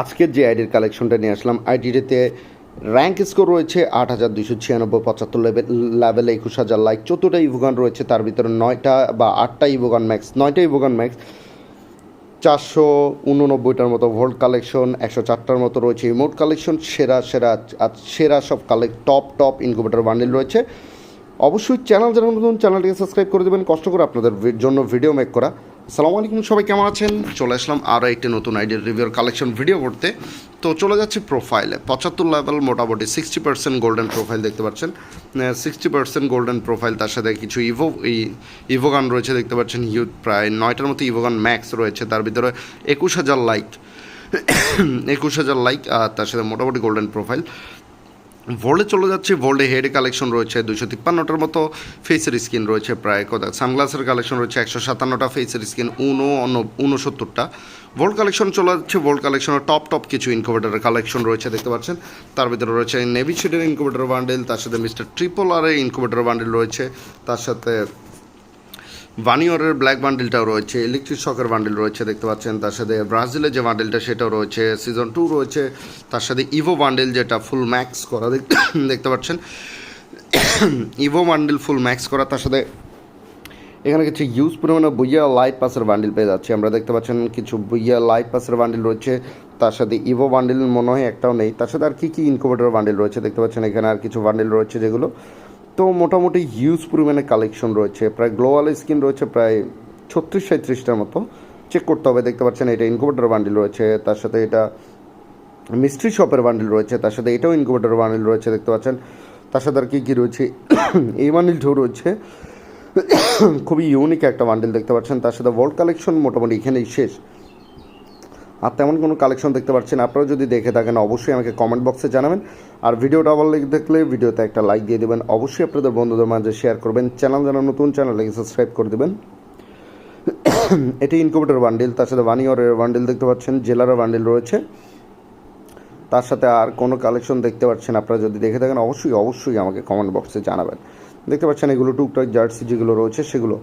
আজকের যে আইডির কালেকশনটা নিয়ে আসলাম আইডিতে র্যাঙ্ক স্কোর রয়েছে আট হাজার দুইশো ছিয়ানব্বই, পঁচাত্তর লেভেল একুশ হাজার লাইক চতুর্থটা ইভোগান রয়েছে, তার ভিতরে নয়টা বা আটটা ইভোগান ম্যাক্স নয়টা ইভোগান ম্যাক্স চারশো উননব্বইটার মতো ভোল্ট কালেকশন একশো চারটার মতো রয়েছে ইমোট কালেকশন সেরা সেরা সেরা সব collect top top incubator bundle রয়েছে। অবশ্যই চ্যানেল যারা নতুন চ্যানেলটিকে সাবস্ক্রাইব করে দেবেন, কষ্ট করে আপনাদের জন্য ভিডিও মেক করা। আসসালামু আলাইকুম, সবাই কেমন আছেন? চলে আসলাম আরও একটি নতুন আইডিয়ার রিভিউর কালেকশন ভিডিও করতে। তো চলে যাচ্ছে প্রোফাইলে পঁচাত্তর লেভেল মোটামুটি সিক্সটি পার্সেন্ট গোল্ডেন প্রোফাইল দেখতে পাচ্ছেন। সিক্সটি পার্সেন্ট গোল্ডেন প্রোফাইল তার সাথে কিছু ইভো ইভোগান রয়েছে, দেখতে পাচ্ছেন হিউজ প্রায় নয়টার মতো ইভোগান ম্যাক্স রয়েছে, তার ভিতরে একুশ হাজার লাইক একুশ হাজার লাইক আর তার সাথে মোটামুটি গোল্ডেন প্রোফাইল ভোল্ডে চলে যাচ্ছে, ভোল্ডে হেড কালেকশন রয়েছে দুশো তিপ্পান্নটার মতো, ফেসের স্কিন রয়েছে প্রায় কথা সানগ্লাসের কালেকশন রয়েছে একশো সাতান্নটা, ফেসের স্কিন উনো উনসত্তরটা। ভোল্ড কালেকশন চলে যাচ্ছে, ভোল্ড কালেকশনের টপ টপ কিছু ইনকুবেটারের কালেকশন রয়েছে, দেখতে পাচ্ছেন। তার ভিতরে রয়েছে নেভি শেডের ইনকুবেটার বান্ডেল তার সাথে মিস্টার ট্রিপল আরে ইনকোভেটার বান্ডেল রয়েছে, তার সাথে ভানিওরের ব্ল্যাক বান্ডেলটাও রয়েছে ইলেকট্রিক শকের বান্ডেল রয়েছে, দেখতে পাচ্ছেন। তার সাথে ব্রাজিলের যে বান্ডেলটা সেটাও রয়েছে। সিজন টু রয়েছে, তার সাথে ইভো বান্ডেল যেটা ফুল ম্যাক্স করা দেখতে পাচ্ছেন। ইভো বান্ডেল ফুল ম্যাক্স করা, তার সাথে এখানে কিছু ইউজ পরিমাণে বইয়া লাইট পাসের বান্ডিল পেয়ে যাচ্ছি। আমরা দেখতে পাচ্ছেন কিছু বইয়া লাইট পাসের বান্ডিল রয়েছে, তার সাথে ইভো বান্ডিল মনে হয় একটাও নেই। তার সাথে আর কী কী ইনকুবেটর বান্ডিল রয়েছে, দেখতে পাচ্ছেন। এখানে আর কিছু বান্ডিল রয়েছে যেগুলো তো মোটামুটি হিউজ পরিমাণে কালেকশন রয়েছে। প্রায় গ্লোবাল স্কিন রয়েছে প্রায় ছত্রিশ সাঁত্রিশটার মতো। চেক করতে হবে, দেখতে পাচ্ছেন এটা ইনকুবেটর বান্ডিল রয়েছে, তার সাথে এটা মিস্ট্রি শপের বান্ডিল রয়েছে, তার সাথে এটাও ইনকুবেটর বান্ডিল রয়েছে, দেখতে পাচ্ছেন। তার সাথে আর কী কী রয়েছে? এই বান্ডিলটাও রয়েছে। খুবই ইউনিক একটা বান্ডিল দেখতে পাচ্ছেন। তার সাথে ওয়ার্ল্ড কালেকশন মোটামুটি এখানেই শেষ। আর তেমন কোনো কালেকশন দেখতে পাচ্ছেন আপনারা যদি দেখে থাকেন, অবশ্যই আমাকে কমেন্ট বক্সে জানাবেন। আর ভিডিওটা ভালো লেগে দেখলে ভিডিওতে একটা লাইক দিয়ে দেবেন। অবশ্যই আপনাদের বন্ধুদের মাঝে শেয়ার করবেন। চ্যানেল যারা নতুন চ্যানেলকে সাবস্ক্রাইব করে দেবেন। এটি ইনকুবেটর বান্ডিল তার সাথে ওয়ানিয়রের বান্ডিল দেখতে পাচ্ছেন জেলারের বান্ডিল রয়েছে। তার সাথে আর কোনো কালেকশন দেখতে পাচ্ছেন আপনারা যদি দেখে থাকেন, অবশ্যই অবশ্যই আমাকে কমেন্ট বক্সে জানাবেন। দেখতে পাচ্ছেন এগুলো টুকটাক জার্সি যেগুলো রয়েছে, সেগুলো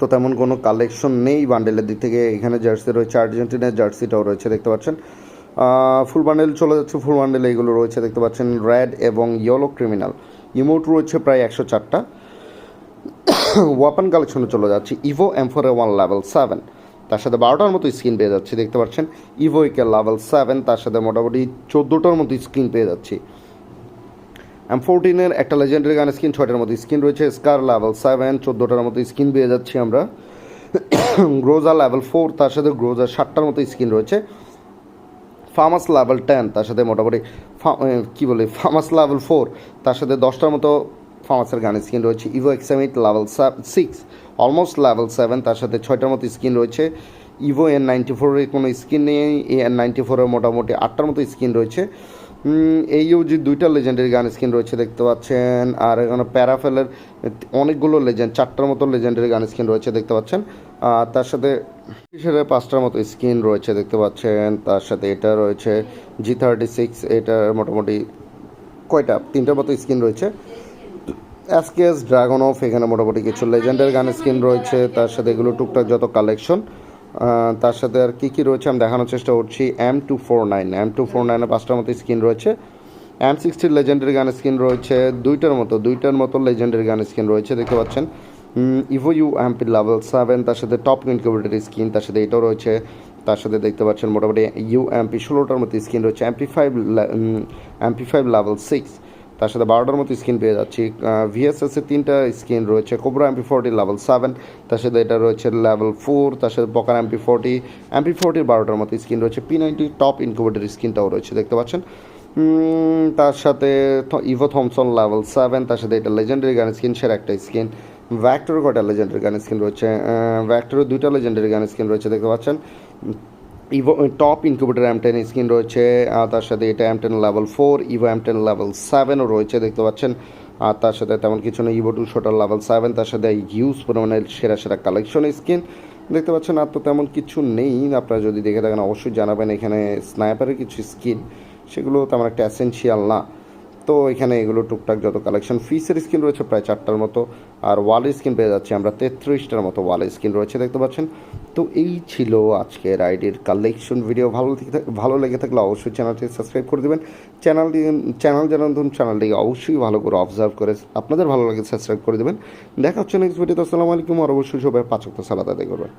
তো তেমন কোনো কালেকশন নেই বান্ডেলের দিক থেকে। এখানে জার্সি রয়েছে আর্জেন্টিনার জার্সিটাও রয়েছে, দেখতে পাচ্ছেন। ফুল বান্ডেল চলে যাচ্ছে ফুল বান্ডেল এগুলো রয়েছে, দেখতে পাচ্ছেন। রেড এবং ইয়েলো ক্রিমিনাল ইমোট রয়েছে প্রায় একশো চারটা। ওয়াপন কালেকশনে চলে যাচ্ছে Evo M four one level seven তার সাথে বারোটার মতো স্ক্রিন পেয়ে যাচ্ছি, দেখতে পাচ্ছেন। ইভো ইকে লেভেল সেভেন তার সাথে মোটামুটি চোদ্দোটার মতো স্ক্রিন পেয়ে যাচ্ছি। এম ফোরটিনের একটা লেজেন্ডারি গান স্কিন ছয়টার মতো স্কিন রয়েছে স্কার লেভেল সেভেন চোদ্দোটার মতো স্কিন পেয়ে যাচ্ছি আমরা। গ্রোজা লেভেল ফোর তার সাথে গ্রোজা সাতটার মতো স্কিন রয়েছে। ফার্মাস লেভেল টেন তার সাথে মোটামুটি কী বলে ফার্মাস লেভেল ফোর তার সাথে দশটার মতো ফার্মাসের গান স্কিন রয়েছে। Evo এক্সামিট level six almost level seven তার সাথে ছয়টার মতো স্কিন রয়েছে। ইভো এন নাইনটি ফোরের কোনো স্কিন নেই এ এন নাইনটি ফোরের মোটামুটি আটটার মতো স্কিন রয়েছে। এই যে দুইটা লেজেন্ডারি গান স্কিন রয়েছে দেখতে পাচ্ছেন, আর এখানে প্যারাফেলের অনেকগুলো লেজেন্ড চারটার মতো লেজেন্ডারি গান স্কিন রয়েছে দেখতে পাচ্ছেন। আর তার সাথে হিসেবে পাঁচটার মতো স্কিন রয়েছে দেখতে পাচ্ছেন। তার সাথে এটা রয়েছে জি থার্টি সিক্স এটা মোটামুটি কয়টা? তিনটার মতো স্কিন রয়েছে। এসকেএস ড্রাগন অফ এখানে মোটামুটি কিছু লেজেন্ডের গান স্কিন রয়েছে। তার সাথে এগুলো টুকটাক যত কালেকশন তার সাথে আর কী কী রয়েছে আমি দেখানোর চেষ্টা করছি। M two four nine M two four নাইনে পাঁচটার মতো স্কিন রয়েছে। এম সিক্সটির লেজেন্ডারি গান স্কিন রয়েছে। দুইটার মতো দুইটার মতো লেজেন্ডারি গান স্কিন রয়েছে, দেখতে পাচ্ছেন। Evo U MP level seven তার সাথে টপ ইনকিউবেটর স্কিন তার সাথে এটাও রয়েছে। তার সাথে দেখতে পাচ্ছেন মোটামুটি ইউ এমপি ষোলোটার মতো স্কিন রয়েছে। MP five MP five level six তার সাথে বারোটার মতো স্কিন পেয়ে যাচ্ছি। ভিএসএস এর তিনটা স্কিন রয়েছে cobra MP forty level seven তার সাথে এটা রয়েছে লেভেল ফোর তার সাথে পকার এমপি ফোরটি এমপি ফোরটির বারোটার মতো স্কিন রয়েছে। পি নাইনটি টপ ইনকুবেটর স্কিনটাও রয়েছে, দেখতে পাচ্ছেন? তার সাথে ইভো থমসন লেভেল সেভেন তার সাথে এটা লেজেন্ডারি গান স্কিন সের একটা স্কিন ভ্যাক্টরের কটা লেজেন্ডারি গান স্কিন রয়েছে? ভ্যাক্টরের দুইটা লেজেন্ডারি গান স্কিন রয়েছে, দেখতে পাচ্ছেন? Evo top incubator M ten screen রয়েছে, আর তার সাথে এটা M ten level four Evo M ten level সেভেনও রয়েছে, দেখতে পাচ্ছেন। আর তার সাথে তেমন কিছু নেই ইভো টু শোটার লেভেল সেভেন তার সাথে হিউজ পরিমাণে সেরা সেরা কালেকশন স্ক্রিন দেখতে পাচ্ছেন, আর তো তেমন কিছু নেই, আপনারা যদি দেখে থাকেন, অবশ্যই জানাবেন এখানে স্নাইপারের কিছু স্কিন সেগুলো তেমন একটা অ্যাসেন্সিয়াল না। তো এখানে এগুলো টুকটাক যত কালেকশন ফিসের স্কিন রয়েছে প্রায় চারটার মতো, আর ওয়ালের স্কিন পেয়ে যাচ্ছি আমরা তেত্রিশটার মতো ওয়ালের স্কিন রয়েছে, দেখতে পাচ্ছেন। তো এই ছিল আজকের আইডির কালেকশন ভিডিও ভালো ভালো লেগে থাকলে অবশ্যই চ্যানেলটি সাবস্ক্রাইব করে দেবেন। চ্যানেলটি চ্যানেল জানান ধরুন চ্যানেলটি অবশ্যই ভালো করে অবজার্ভ করে আপনাদের ভালো লাগে সাবস্ক্রাইব করে দেবেন। দেখা হচ্ছে নেক্সট ভিডিওতে আসসালামু আলাইকুম, আর অবশ্যই সবাই পাঁচক সালাদ আদায় করবেন।